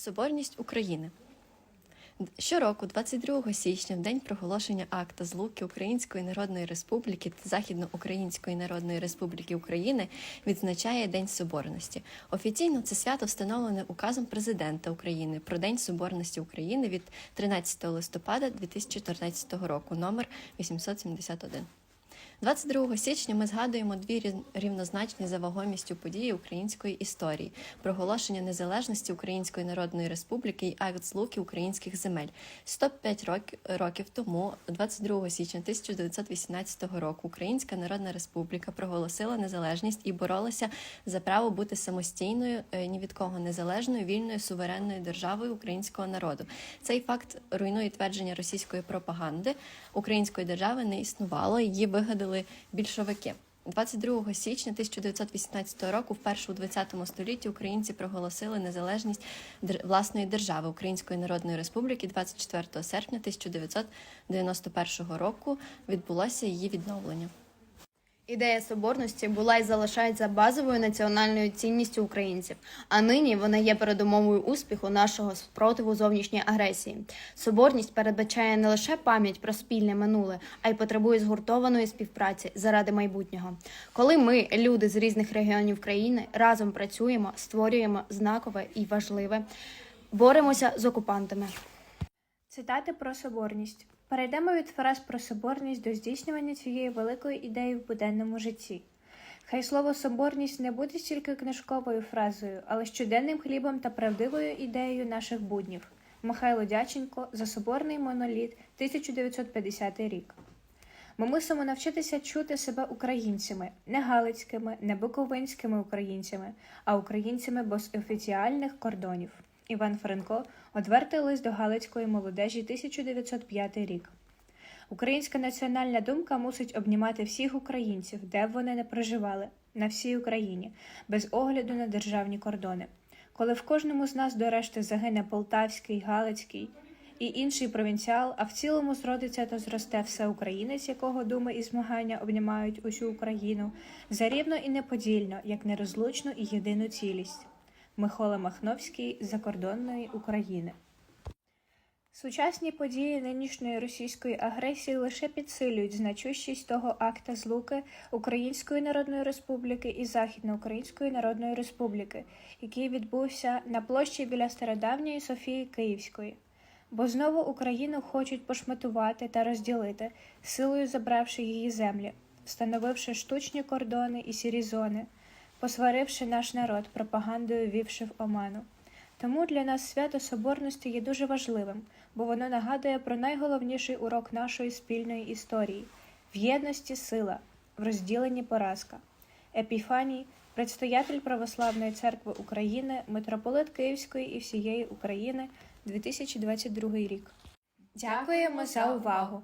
Соборність України. Щороку, 22 січня, в день проголошення акта злуки Української Народної Республіки та Західноукраїнської Народної Республіки України відзначає День Соборності. Офіційно це свято встановлене указом президента України про День Соборності України від 13 листопада 2014 року, номер 871. 22 січня ми згадуємо дві рівнозначні за вагомістю події української історії: проголошення незалежності Української Народної Республіки і акт злуки українських земель. 105 років, тому, 22 січня 1918 року, Українська Народна Республіка проголосила незалежність і боролася за право бути самостійною, е, ні від кого незалежною, вільною суверенною державою українського народу. Цей факт руйнує твердження російської пропаганди. Української держави не існувало, її вигадали більшовики. 22 січня 1918 року, вперше у 20 столітті, українці проголосили незалежність власної держави Української Народної Республіки. 24 серпня 1991 року відбулося її відновлення. Ідея соборності була і залишається базовою національною цінністю українців, а нині вона є передумовою успіху нашого спротиву зовнішньої агресії. Соборність передбачає не лише пам'ять про спільне минуле, а й потребує згуртованої співпраці заради майбутнього. Коли ми, люди з різних регіонів країни, разом працюємо, створюємо знакове і важливе, боремося з окупантами. Цитати про соборність. Перейдемо від фраз про соборність до здійснювання цієї великої ідеї в буденному житті. Хай слово соборність не буде тільки книжковою фразою, але щоденним хлібом та правдивою ідеєю наших буднів. Михайло Дяченко за соборний моноліт 1950 рік. Ми мусимо навчитися чути себе українцями, не галицькими, не буковинськими українцями, а українцями без офіціальних кордонів. Іван Франко, одвертий лист до Галицької молодежі 1905 рік. Українська національна думка мусить обнімати всіх українців, де б вони не проживали, на всій Україні, без огляду на державні кордони. Коли в кожному з нас до решти загине Полтавський, Галицький і інший провінціал, а в цілому зродиться та зросте все українець, якого думи і змагання обнімають усю Україну, зарівно і неподільно, як нерозлучну і єдину цілість. Микола Махновський з закордонної України. Сучасні події нинішньої російської агресії лише підсилюють значущість того акта злуки Української Народної Республіки і Західноукраїнської Народної Республіки, який відбувся на площі біля стародавньої Софії Київської. Бо знову Україну хочуть пошматувати та розділити, силою забравши її землі, встановивши штучні кордони і сірі зони, посваривши наш народ пропагандою вівши в оману. Тому для нас свято Соборності є дуже важливим, бо воно нагадує про найголовніший урок нашої спільної історії в єдності сила, в розділенні поразка. Епіфаній, предстоятель Православної церкви України, митрополит Київської і всієї України, 2022 рік. Дякуємо за увагу!